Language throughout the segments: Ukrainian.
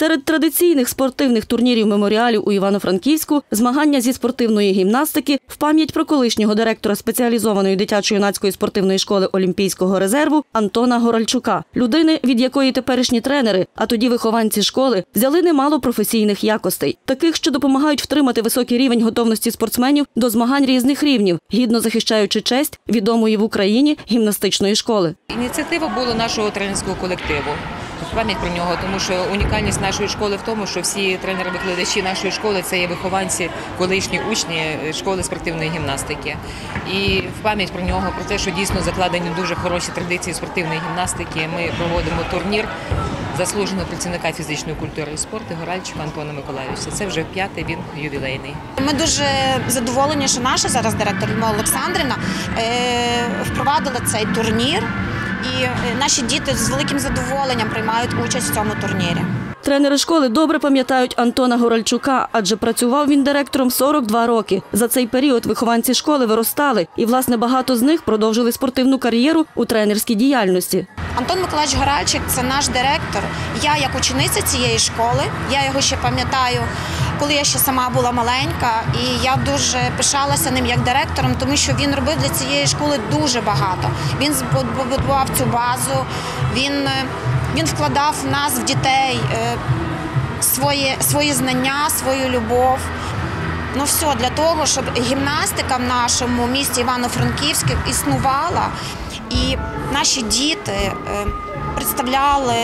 Серед традиційних спортивних турнірів меморіалів у Івано-Франківську змагання зі спортивної гімнастики в пам'ять про колишнього директора спеціалізованої дитячо-юнацької спортивної школи Олімпійського резерву Антона Горальчука, людини, від якої теперішні тренери, а тоді вихованці школи, взяли немало професійних якостей, таких, що допомагають втримати високий рівень готовності спортсменів до змагань різних рівнів, гідно захищаючи честь відомої в Україні гімнастичної школи. Ініціатива була нашого тренерського колективу. Пам'ять про нього, тому що унікальність нашої школи в тому, що всі тренери-викладачі нашої школи це є вихованці, колишні учні школи спортивної гімнастики. І в пам'ять про нього, про те, що дійсно закладені дуже хороші традиції спортивної гімнастики, ми проводимо турнір заслуженого працівника фізичної культури і спорту Горальчука Антона Миколаївича. Це вже п'ятий він ювілейний. Ми дуже задоволені, що наша зараз директор Олександрівна е, впровадила цей турнір, і е, наші діти з великим задоволенням приймають участь в цьому турнірі. Тренери школи добре пам'ятають Антона Горальчука, адже працював він директором 42 роки. За цей період вихованці школи виростали, і, власне, багато з них продовжили спортивну кар'єру у тренерській діяльності. Антон Миколаївич Горальчик це наш директор. Я як учениця цієї школи, я його ще пам'ятаю, коли я ще сама була маленька, і я дуже пишалася ним як директором, тому що він робив для цієї школи дуже багато. Він збудував цю базу, він, е, він вкладав в нас, в дітей, е, свої, свої знання, свою любов. Ну все для того, щоб гімнастика в нашому місті Івано-Франківське існувала, і наші діти е, представляли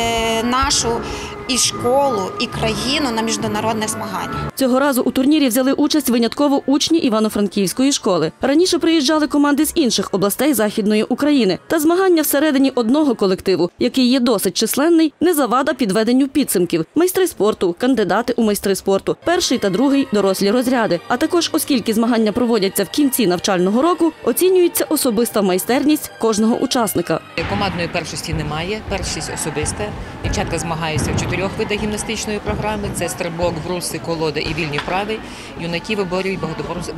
нашу і школу, і країну на міжнародних змаганнях. Цього разу у турнірі взяли участь винятково учні Івано-Франківської школи. Раніше приїжджали команди з інших областей Західної України. Та змагання всередині одного колективу, який є досить численний, не завада підведенню підсумків. Майстри спорту, кандидати у майстри спорту, перший та другий дорослі розряди. А також, оскільки змагання проводяться в кінці навчального року, оцінюється особиста майстерність кожного учасника. Командної першості немає, першість особиста. Дівчатка змагаються в чотирьох видах гімнастичної програми: це стрибок, бруси, колода і вільні вправи. Юнаки виборюють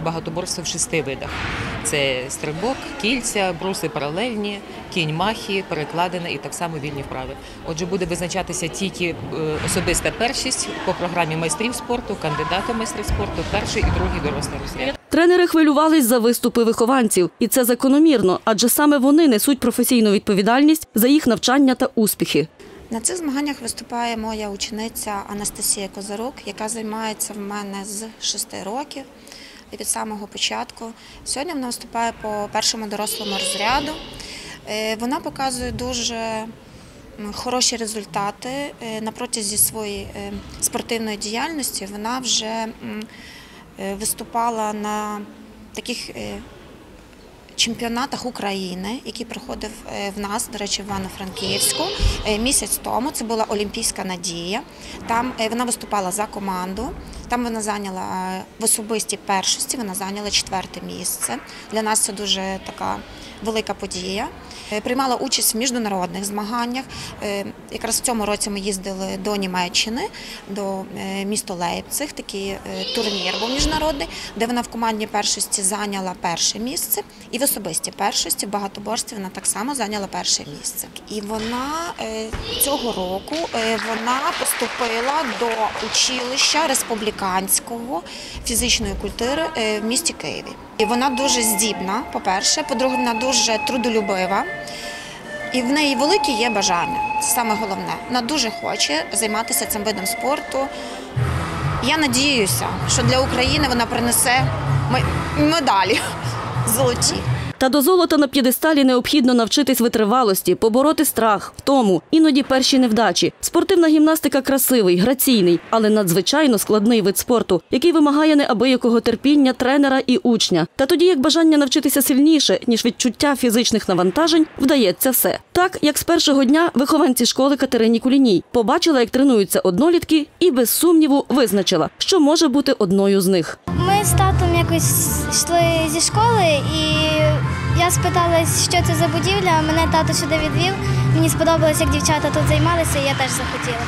багатоборство- в шести видах: це стрибок, кільця, бруси паралельні, кінь махи, перекладина і так само вільні вправи. Отже, буде визначатися тільки е, особиста першість по програмі майстрів спорту, кандидата в майстри спорту, перший і другий дорослий розряд. Тренери хвилювались за виступи вихованців, і це закономірно, адже саме вони несуть професійну відповідальність за їх навчання та успіхи. На цих змаганнях виступає моя учениця Анастасія Козарук, яка займається в мене з 6 років від самого початку. Сьогодні вона виступає по першому дорослому розряду. Е, Вона показує дуже хороші результати Е, на протязі своєї е, спортивної діяльності. Вона вже виступала на таких чемпіонатах України, який проходив е, в нас, до речі, в Івано-Франківську е, місяць тому. Це була Олімпійська надія. Там е, вона виступала за команду. Там вона зайняла в особистій першості, вона зайняла четверте місце. Для нас це дуже така велика подія. Приймала участь в міжнародних змаганнях. Якраз в цьому році ми їздили до Німеччини, до міста Лейпциг. Такий турнір був міжнародний, де вона в командній першості зайняла перше місце, і особистій першості в багатоборстві вона так само зайняла перше місце. І вона е, цього року е, вона поступила до училища республіканського фізичної культури е, в місті Києві. І вона дуже здібна, по-перше, по-друге, вона дуже трудолюбива. І в неї велике є бажання. Це саме головне. Вона дуже хоче займатися цим видом спорту. Я надіюся, що для України вона принесе ме- медалі золоті. Та до золота на п'єдесталі необхідно навчитись витривалості, побороти страх, втому, іноді перші невдачі. Спортивна гімнастика красивий, граційний, але надзвичайно складний вид спорту, який вимагає неабиякого терпіння тренера і учня. Та тоді, як бажання навчитися сильніше, ніж відчуття фізичних навантажень, вдається все. Так, як з першого дня вихованці школи Катерині Куліній побачила, як тренуються однолітки, і без сумніву визначила, що може бути одною з них. Ми з татом якось йшли зі школи, і я спиталась, що це за будівля. Мене тато сюди відвів. Мені сподобалось, як дівчата тут займалися, і я теж захотіла.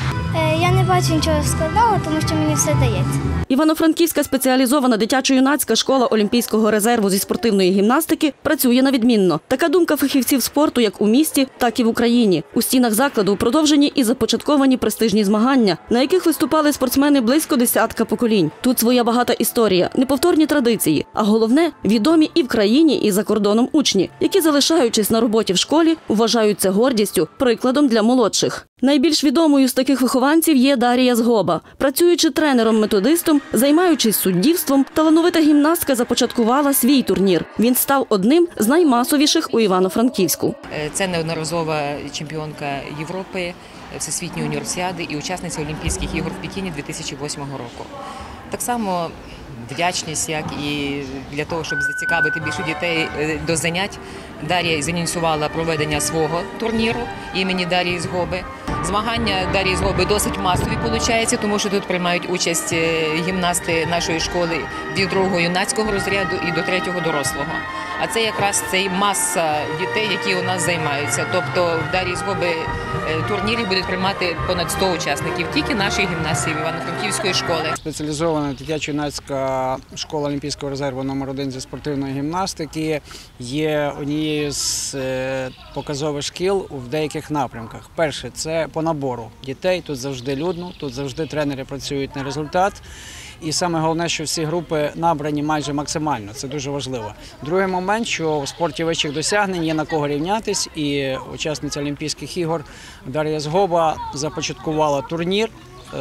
Не бачу нічого складного, тому що мені все дається. Івано-Франківська спеціалізована дитячо-юнацька школа Олімпійського резерву зі спортивної гімнастики працює на відмінно. Така думка фахівців спорту як у місті, так і в Україні. У стінах закладу продовжені і започатковані престижні змагання, на яких виступали спортсмени близько десятка поколінь. Тут своя багата історія, неповторні традиції, а головне відомі і в країні, і за кордоном учні, які, залишаючись на роботі в школі, вважають це гордістю, прикладом для молодших. Найбільш відомою з таких вихованців є Дарія Згоба. Працюючи тренером-методистом, займаючись суддівством, талановита гімнастка започаткувала свій турнір. Він став одним з наймасовіших у Івано-Франківську. Е, Це неодноразова чемпіонка Європи, е, Всесвітньої універсіади і учасниця Олімпійських ігор в Пекіні 2008 року. Так само вдячність, як і для того, щоб зацікавити більше дітей е, до занять. Дар'я зініціювала проведення свого турніру імені Дарії Згоби. Змагання Дарії Згоби досить масові виходить, тому що тут приймають участь е, гімнасти нашої школи від другого юнацького розряду і до третього дорослого. А це якраз цей маса дітей, які у нас займаються. Тобто в Дарії Згоби е, турнірі будуть приймати понад 100 учасників, тільки нашої гімнастів Івано-Франківської школи. Спеціалізована дитячо-юнацька школа Олімпійського резерву номер 1 зі спортивної гімнастики є однією з е, показових шкіл в деяких напрямках. Перше це по набору дітей. Тут завжди людно, тут завжди тренери працюють на результат. І саме головне, що всі групи набрані майже максимально. Це дуже важливо. Другий момент, що в спорті вищих досягнень є на кого рівнятись, і учасниця Олімпійських ігор Дар'я Згоба започаткувала турнір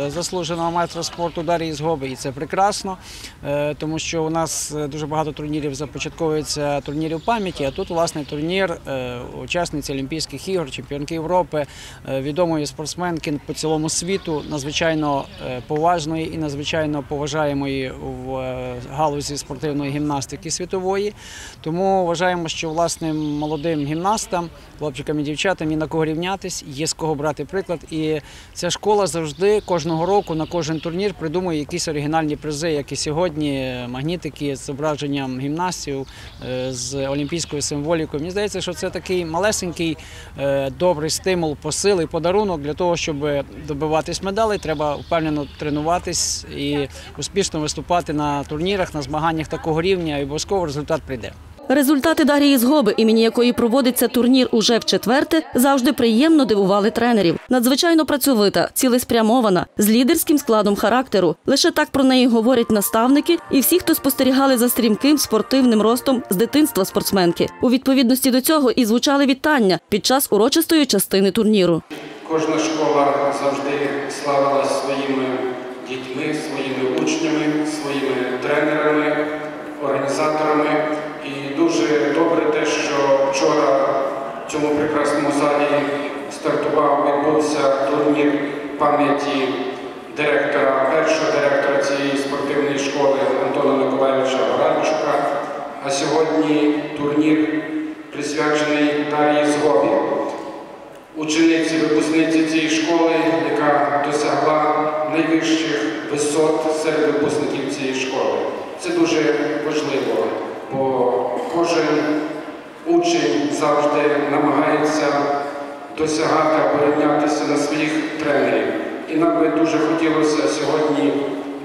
заслуженого майстра спорту Дар'ї Згоби, і це прекрасно, е, тому що у нас е, дуже багато турнірів започатковується турнірів пам'яті, а тут власне турнір е, учасниці Олімпійських ігор, чемпіонки Європи, е, відомої спортсменки по цілому світу, надзвичайно е, поважної і надзвичайно поважаємої в е, галузі спортивної гімнастики світової. Тому вважаємо, що власне молодим гімнастам, хлопчикам і дівчатам є на кого рівнятись, є з кого брати приклад. І ця школа завжди кожного року на кожен турнір придумує якісь оригінальні призи, як і сьогодні, магнітики з зображенням гімнастів е, з олімпійською символікою. Мені здається, що це такий малесенький е, добрий стимул, посил і подарунок для того, щоб добиватись медалей. Треба впевнено тренуватись і успішно виступати на турнірах, на змаганнях такого рівня, і обов'язково результат прийде. Результати Дарії Згоби, імені якої проводиться турнір уже в четверте, завжди приємно дивували тренерів. Надзвичайно працьовита, цілеспрямована, з лідерським складом характеру. Лише так про неї говорять наставники і всі, хто спостерігали за стрімким спортивним ростом з дитинства спортсменки. У відповідності до цього і звучали вітання під час урочистої частини турніру. Кожна школа завжди славилась своїми дітьми, своїми учнями, своїми тренерами, організаторами. І дуже добре те, що вчора в цьому прекрасному залі стартував, відбувся турнір пам'яті директора, першого директора цієї спортивної школи Антона Миколаївича Горанчука. А сьогодні турнір присвячений Дар'ї Згобі учениці, випускниці цієї школи, яка досягла найвищих висот серед випускників цієї школи. Це дуже важливо, бо кожен учень завжди намагається досягати або рівнятися на своїх тренерів. І нам би дуже хотілося сьогодні,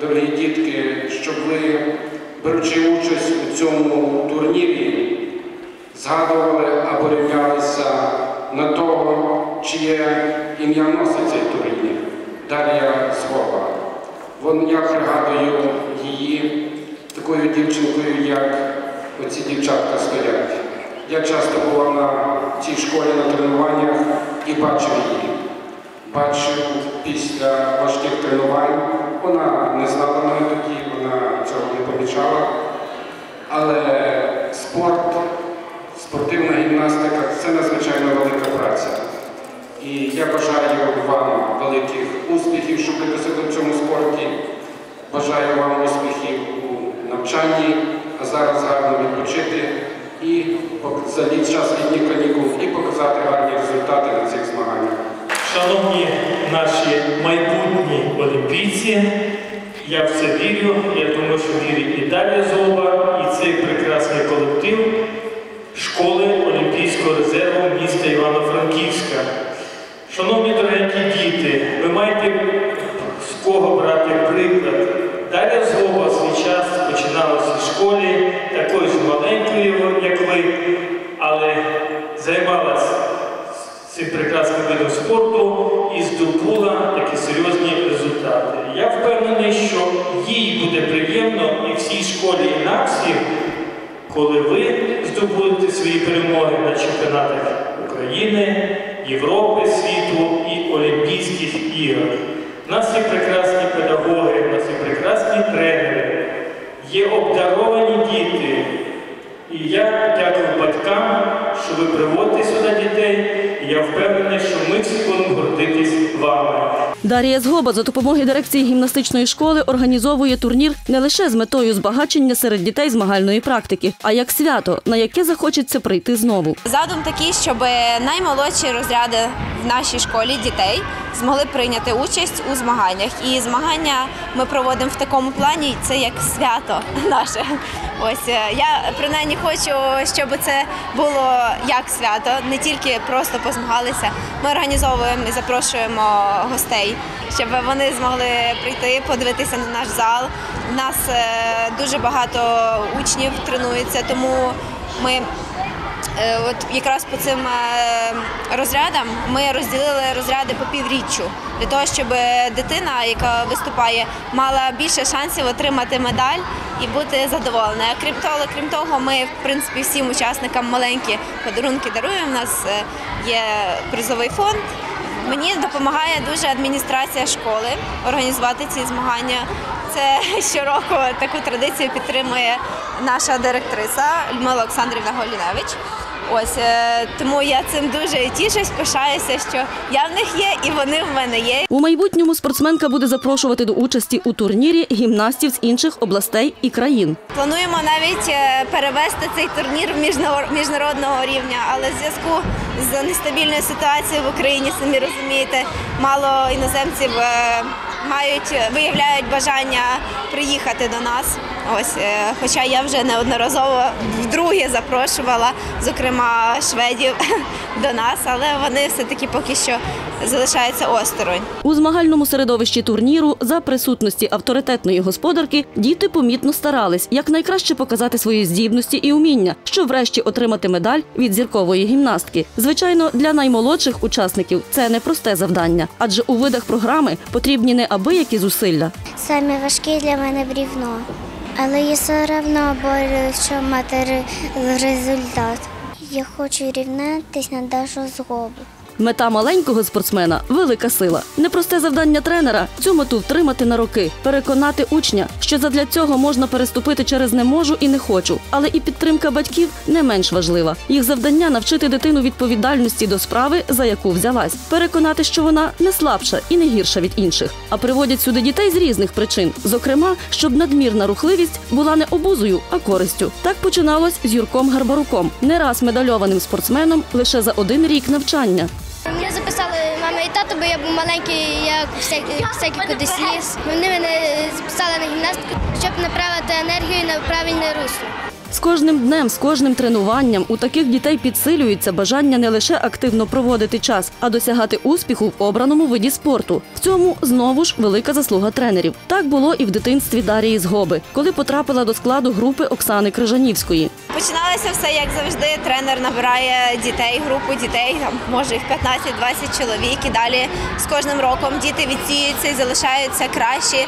дорогі дітки, щоб ви, беручи участь у цьому турнірі, згадували або рівнялися на того, чиє ім'я носить цей турнір Дар'я. Вон я пригадую її такою дівчинкою, як оці дівчатка стоять. Я часто був на цій школі на тренуваннях і бачив її. Бачив після важких тренувань. Вона не знала мене тоді, вона цього не помічала. Але спорт, спортивна гімнастика це надзвичайно велика праця. І я бажаю вам великих успіхів, щоб ви досягли в цьому спорті. Бажаю вам успіхів у навчанні, зараз гарно відпочити і за час літніх канікул і показати гарні результати на цих змаганнях. Шановні наші майбутні олімпійці, я в це вірю. Я думаю, що вірить і Дар'я Зоба, і цей прекрасний колектив школи Олімпійського резерву міста Івано-Франківська. Шановні дорогі діти, ви маєте з кого брати приклад. Дар'я Згоба в свій час починала в цій школі, такою ж маленькою, як ви, але займалася цим видом спорту і здобула такі серйозні результати. Я впевнений, що їй буде приємно і всій школі, і нам всім, коли ви здобудете свої перемоги на чемпіонатах України, Європи, світу і Олімпійських ігор. У нас є прекрасні педагоги, у нас є прекрасні тренери, є обдаровані діти. І я дякую батькам, що ви приводите сюди дітей. Я впевнений, що ми будемо гордитись вами. Дар'я Згоба за допомоги дирекції гімнастичної школи організовує турнір не лише з метою збагачення серед дітей змагальної практики, а як свято, на яке захочеться прийти знову. Задум такий, щоб наймолодші розряди в нашій школі дітей змогли прийняти участь у змаганнях. І змагання ми проводимо в такому плані, це як свято наше. Ось е, я принаймні хочу, щоб це було як свято, не тільки просто позмагалися. Ми організовуємо і запрошуємо гостей, щоб вони змогли прийти, подивитися на наш зал. У нас е, дуже багато учнів тренується, тому ми Е, От якраз по цим е, розрядам ми розділили розряди по півріччю для того, щоб дитина, яка виступає, мала більше шансів отримати медаль і бути задоволеною. Крім того, крім того, ми в принципі всім учасникам маленькі подарунки даруємо. У нас є призовий фонд. Мені допомагає дуже адміністрація школи організувати ці змагання. Це щороку таку традицію підтримує наша директриса Людмила Олександрівна Голіневич. Ось е, тому я цим дуже тішусь, пишаюся, що я в них є і вони в мене є. У майбутньому спортсменка буде запрошувати до участі у турнірі гімнастів з інших областей і країн. Плануємо навіть е, перевести цей турнір в міжнародного рівня, але в зв'язку з нестабільною ситуацією в Україні, самі розумієте, мало іноземців е, мають виявляють бажання приїхати до нас. Ось, е, хоча я вже неодноразово вдруге запрошувала, зокрема шведів до нас, але вони все таки поки що залишаються осторонь. У змагальному середовищі турніру за присутності авторитетної господарки діти помітно старались якнайкраще показати свої здібності і уміння, щоб врешті отримати медаль від зіркової гімнастки. Звичайно, для наймолодших учасників це непросте завдання, адже у видах програми потрібні неабиякі зусилля. Саме важке для мене брівно. Але я все одно борюсь, щоб мати результат. Я хочу рівнятися на Дашу згобу. Мета маленького спортсмена велика сила. Непросте завдання тренера цю мету втримати на роки, переконати учня, що задля цього можна переступити через не можу і не хочу. Але і підтримка батьків не менш важлива. Їх завдання навчити дитину відповідальності до справи, за яку взялась, переконати, що вона не слабша і не гірша від інших. А приводять сюди дітей з різних причин, зокрема, щоб надмірна рухливість була не обузою, а користю. Так починалось з Юрком Гарбаруком, не раз медальованим спортсменом лише за один рік навчання. Мене записали мама і тато, бо я був маленький, я всякі, всякі кудись ліз. Вони мене записали на гімнастику, щоб направити енергію на правильне русло. З кожним днем, з кожним тренуванням у таких дітей підсилюється бажання не лише активно проводити час, а досягати успіху в обраному виді спорту. В цьому знову ж велика заслуга тренерів. Так було і в дитинстві Дарії Згоби, коли потрапила до складу групи Оксани Крижанівської. Починалося все як завжди. Тренер набирає дітей, групу дітей, там може їх 15-20 чоловік. І далі з кожним роком діти відсіюються і залишаються кращі,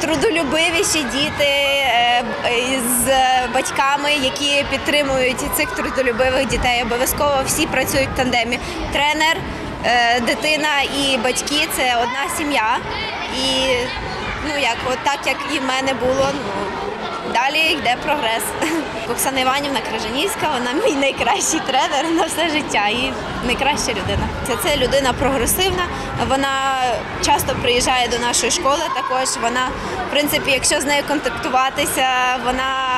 трудолюбивіші діти е, е, з батьками, які підтримують цих трудолюбивих дітей. Обов'язково всі працюють в тандемі. Тренер, е, дитина і батьки це одна сім'я. І ну як, от так як і в мене було. Ну Далі йде прогрес. Оксана Іванівна Крижанівська, вона мій найкращий тренер на все життя і найкраща людина. Це, це людина прогресивна. Вона часто приїжджає до нашої школи. Також вона, в принципі, якщо з нею контактуватися, вона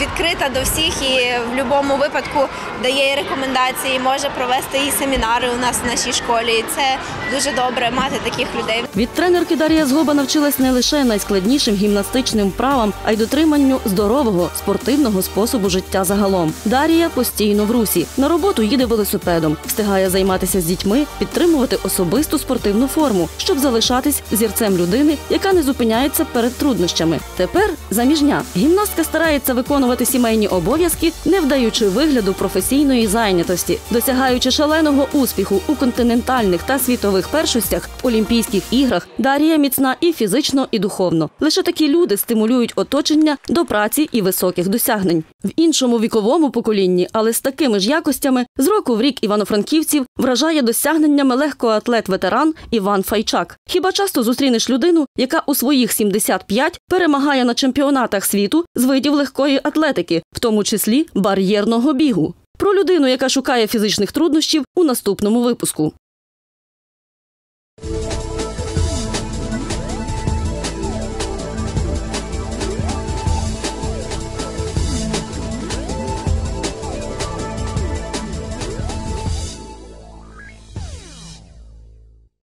відкрита до всіх і в будь-якому випадку дає рекомендації, може провести і семінари у нас в нашій школі. Це дуже добре мати таких людей. Від тренерки Дар'я Згоба навчилась не лише найскладнішим гімнастичним вправам, а й дотриманню здорового спортивного способу життя загалом. Дар'я постійно в русі. На роботу їде велосипедом, встигає займатися з дітьми, підтримувати особисту спортивну форму, щоб залишатись зірцем людини, яка не зупиняється перед труднощами. Тепер заміжня гімнастка старається виконувати сімейні обов'язки, не вдаючи вигляду професійної зайнятості, досягаючи шаленого успіху у континентальних та світових першостях, Олімпійських іграх. Дар'я міцна і фізично, і духовно. Лише такі люди стимулюють оточення до праці і високих досягнень. В іншому віковому поколінні, але з такими ж якостями, з року в рік івано-франківців вражає досягненнями легкоатлет-ветеран Іван Файчак. Хіба часто зустрінеш людину, яка у своїх 75 перемагає на чемпіонатах світу з видів легкої атлетики, в тому числі бар'єрного бігу? Про людину, яка шукає фізичних труднощів у наступному випуску.